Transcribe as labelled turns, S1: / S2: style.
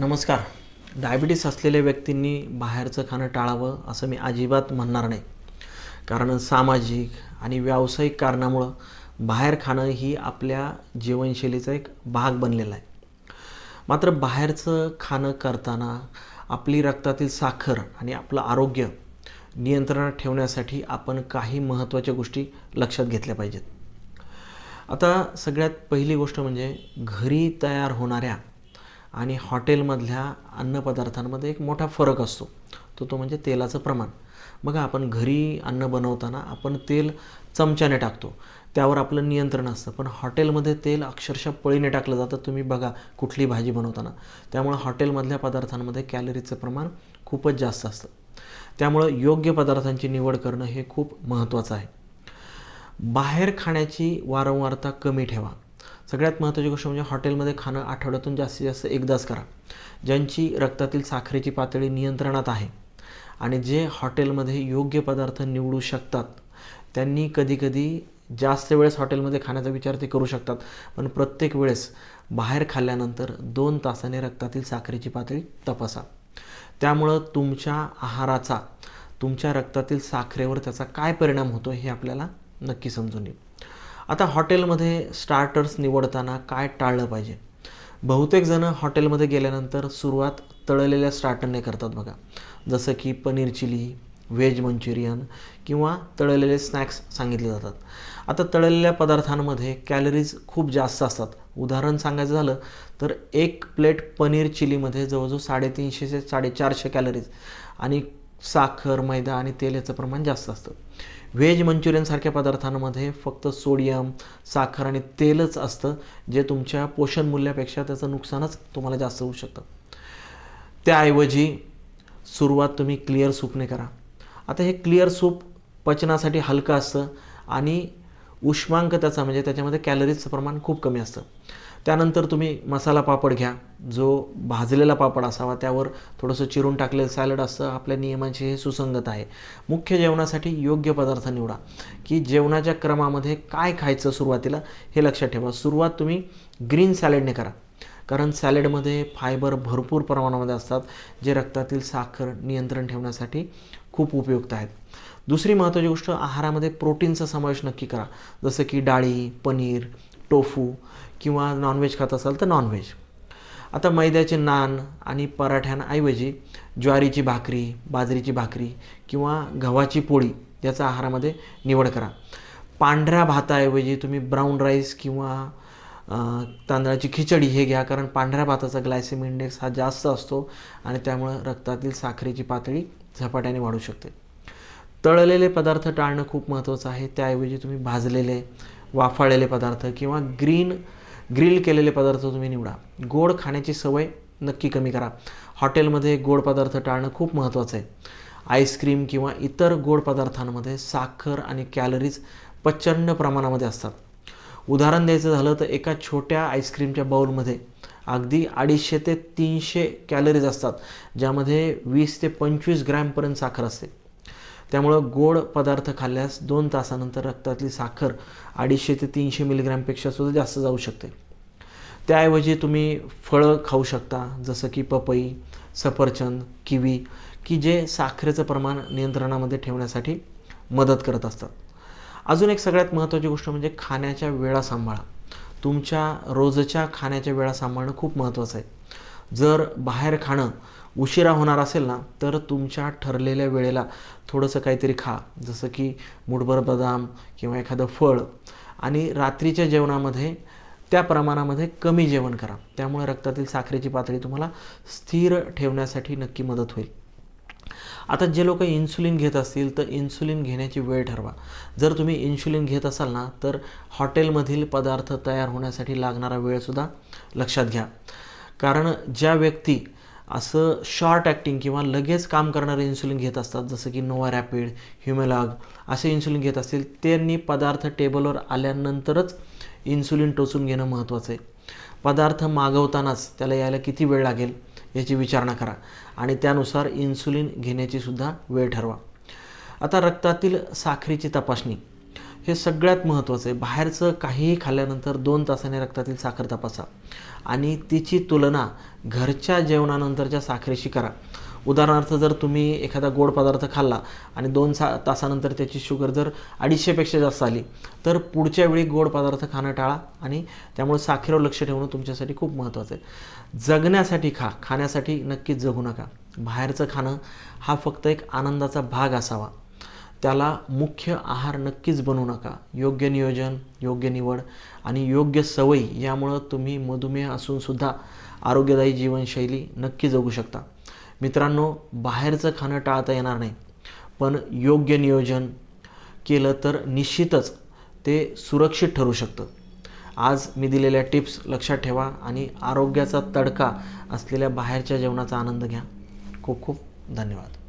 S1: नमस्कार. डायबिटीस असलेल्या व्यक्तींनी बाहेरचं खाणं टाळावं असं मी अजिबात म्हणणार नाही. कारण सामाजिक आणि व्यावसायिक कारणामुळं बाहेर खाणं ही आपल्या जीवनशैलीचा एक भाग बनलेला आहे. मात्र बाहेरचं खाणं करताना आपली रक्तातील साखर आणि आपलं आरोग्य नियंत्रणात ठेवण्यासाठी आपण काही महत्त्वाच्या गोष्टी लक्षात घेतल्या पाहिजेत. आता सगळ्यात पहिली गोष्ट म्हणजे घरी तयार होणाऱ्या आणि हॉटेलमधल्या अन्नपदार्थांमध्ये एक मोठा फरक असतो. तो तो म्हणजे तेलाचं प्रमाण. बघा आपण घरी अन्न बनवताना आपण तेल चमच्याने टाकतो. त्यावर आपलं नियंत्रण असतं. पण हॉटेलमध्ये तेल अक्षरशः पळीने टाकलं जातं. तुम्ही बघा कुठली भाजी बनवताना. त्यामुळं हॉटेलमधल्या पदार्थांमध्ये कॅलरीचं प्रमाण खूपच जास्त असतं. त्यामुळं योग्य पदार्थांची निवड करणं हे खूप महत्त्वाचं आहे. बाहेर खाण्याची वारंवारता कमी ठेवा. सगळ्यात महत्त्वाची गोष्ट म्हणजे हॉटेलमध्ये खाणं आठवड्यातून जास्तीत जास्त एकदाच करा. ज्यांची रक्तातील साखरेची पातळी नियंत्रणात आहे आणि जे हॉटेलमध्ये योग्य पदार्थ निवडू शकतात त्यांनी कधीकधी जास्त वेळेस हॉटेलमध्ये खाण्याचा विचार ते करू शकतात. पण प्रत्येक वेळेस बाहेर खाल्ल्यानंतर दोन तासाने रक्तातील साखरेची पातळी तपासा. त्यामुळं तुमच्या आहाराचा तुमच्या रक्तातील साखरेवर त्याचा काय परिणाम होतो हे आपल्याला नक्की समजून येईल. आता हॉटेलमध्ये स्टार्टर्स निवडताना काय टाळलं पाहिजे? बहुतेक जणं हॉटेलमध्ये गेल्यानंतर सुरुवात तळलेल्या स्टार्टरने करतात बघा. जसं की पनीर चिली व्हेज मंचुरियन किंवा तळलेले स्नॅक्स सांगितले जातात. आता तळलेल्या पदार्थांमध्ये कॅलरीज खूप जास्त असतात. उदाहरण सांगायचं झालं तर एक प्लेट पनीर चिलीमध्ये जवळजवळ साडेतीनशे ते साडेचारशे कॅलरीज आणि साखर मैदा आणि तेल याचं प्रमाण जास्त असतं. व्हेज मंचुरियनसारख्या पदार्थांमध्ये फक्त सोडियम साखर आणि तेलच असतं जे तुमच्या पोषण मूल्यापेक्षा त्याचं नुकसानच तुम्हाला जास्त होऊ शकतं. त्याऐवजी सुरुवात तुम्ही क्लिअर सूपने करा. आता हे क्लिअर सूप पचनासाठी हलकं असतं आणि उष्मांक त्याचा म्हणजे त्याच्यामध्ये कॅलरीजचं प्रमाण खूप कमी असतं. त्यानंतर तुम्ही मसाला पापड घ्या. जो भाजलेला पापड असावा त्यावर थोडंसं चिरून टाकलेलं सॅलड असतं. आपल्या नियमांशी हे सुसंगत आहे. मुख्य जेवणासाठी योग्य पदार्थ निवडा. की जेवणाच्या क्रमामध्ये काय खायचं सुरुवातीला हे लक्षात ठेवा. सुरुवात तुम्ही ग्रीन सॅलडने करा. कारण सॅलेडमध्ये फायबर भरपूर प्रमाणामध्ये असतात जे रक्तातील साखर नियंत्रण ठेवण्यासाठी खूप उपयुक्त आहेत. दुसरी महत्त्वाची गोष्ट आहारामध्ये प्रोटीनचा समावेश नक्की करा. जसं की डाळी पनीर टोफू किंवा नॉनव्हेज खात असाल तर नॉनव्हेज आता मैद्याचे नान आणि पराठ्यांऐवजी ज्वारीची भाकरी बाजरीची भाकरी किंवा गव्हाची पोळी याचा आहारामध्ये निवड करा. पांढऱ्या भाताऐवजी तुम्ही ब्राऊन राईस किंवा तांदळाची खिचडी हे घ्या कारण पांढऱ्या भाताचा ग्लायसेम इंडेक्स हा जास्त असतो आणि त्यामुळं रक्तातील साखरेची पातळी झपाट्याने वाढू शकते. तळलेले पदार्थ टाळणं खूप महत्त्वाचं आहे. त्याऐवजी तुम्ही भाजलेले वाफाळलेले पदार्थ किंवा ग्रीन ग्रिल केलेले पदार्थ तुम्ही निवडा. गोड खाण्याची सवय नक्की कमी करा. हॉटेलमध्ये गोड पदार्थ टाळणं खूप महत्त्वाचं आहे. आईस्क्रीम किंवा इतर गोड पदार्थांमध्ये साखर आणि कॅलरीज प्रचंड प्रमाणामध्ये असतात. उदाहरण द्यायचं झालं तर एका छोट्या आईस्क्रीमच्या बाउलमध्ये अगदी अडीचशे ते तीनशे कॅलरीज असतात ज्यामध्ये वीस ते पंचवीस ग्रॅमपर्यंत साखर असते. त्यामुळं गोड पदार्थ खाल्ल्यास दोन तासानंतर रक्तातली साखर अडीचशे ते तीनशे मिलीग्रॅमपेक्षा सुद्धा जास्त जाऊ शकते. त्याऐवजी तुम्ही फळं खाऊ शकता जसं की पपई सफरचंद किवी की जे साखरेचं प्रमाण नियंत्रणामध्ये ठेवण्यासाठी मदत करत असतात. अजून एक सगळ्यात महत्त्वाची गोष्ट म्हणजे खाण्याच्या वेळा सांभाळा. तुमच्या रोजच्या खाण्याच्या वेळा सांभाळणं खूप महत्त्वाचं आहे. जर बाहेर खाणं उशिरा होणार असेल ना तर तुमच्या ठरलेल्या वेळेला थोडंसं काहीतरी खा. जसं की मुठभर बदाम किंवा एखादं फळ. आणि रात्रीच्या जेवणामध्ये त्या प्रमाणामध्ये कमी जेवण करा. त्यामुळे रक्तातील साखरेची पातळी तुम्हाला स्थिर ठेवण्यासाठी नक्की मदत होईल. आता जे लोक इन्सुलिन घेत असतील तर इन्सुलिन घेण्याची वेळ ठरवा. जर तुम्ही इन्सुलिन घेत असाल ना तर हॉटेलमधील पदार्थ तयार होण्यासाठी लागणारा वेळसुद्धा लक्षात घ्या. कारण ज्या व्यक्ती असं शॉर्ट ॲक्टिंग किंवा लगेच काम करणारे इन्सुलिन घेत असतात जसं की नोवा रॅपिड ह्युमेलॉग असे इन्सुलिन घेत असतील त्यांनी पदार्थ टेबलवर आल्यानंतरच इन्सुलिन टोचून घेणं महत्त्वाचं आहे. पदार्थ मागवतानाच त्याला यायला किती वेळ लागेल? याची विचारणा करा. आणि त्यानुसार इन्सुलिन घेण्याची सुद्धा वेळ ठरवा. आता रक्तातील साखरेची तपासणी. हे सगळ्यात महत्त्वाचं आहे. बाहेरचं काहीही खाल्ल्यानंतर दोन तासाने रक्तातील साखर तपासा. आणि तिची तुलना घरच्या जेवणानंतरच्या साखरेशी करा. उदाहरणार्थ जर तुम्ही एखादा गोड पदार्थ खाल्ला आणि दोन सा तासानंतर त्याची शुगर जर अडीचशेपेक्षा जास्त आली तर पुढच्या वेळी गोड पदार्थ खाणं टाळा आणि त्यामुळे साखरेवर लक्ष ठेवणं तुमच्यासाठी खूप महत्त्वाचं आहे. जगण्यासाठी खा खाण्यासाठी नक्कीच जगू नका. बाहेरचं खाणं हा फक्त एक आनंदाचा भाग असावा. त्याला मुख्य आहार नक्कीच बनवू नका. योग्य नियोजन योग्य निवड आणि योग्य सवयी यामुळं तुम्ही मधुमेह असूनसुद्धा आरोग्यदायी जीवनशैली नक्की जगू शकता. मित्रांनो बाहेरचं खाणं टाळता येणार नाही. पण योग्य नियोजन केलं तर निश्चितच ते सुरक्षित ठरू शकतं. आज मी दिलेल्या टिप्स लक्षात ठेवा आणि आरोग्याचा तडका असलेल्या बाहेरच्या जेवणाचा आनंद घ्या. खूप खूप धन्यवाद.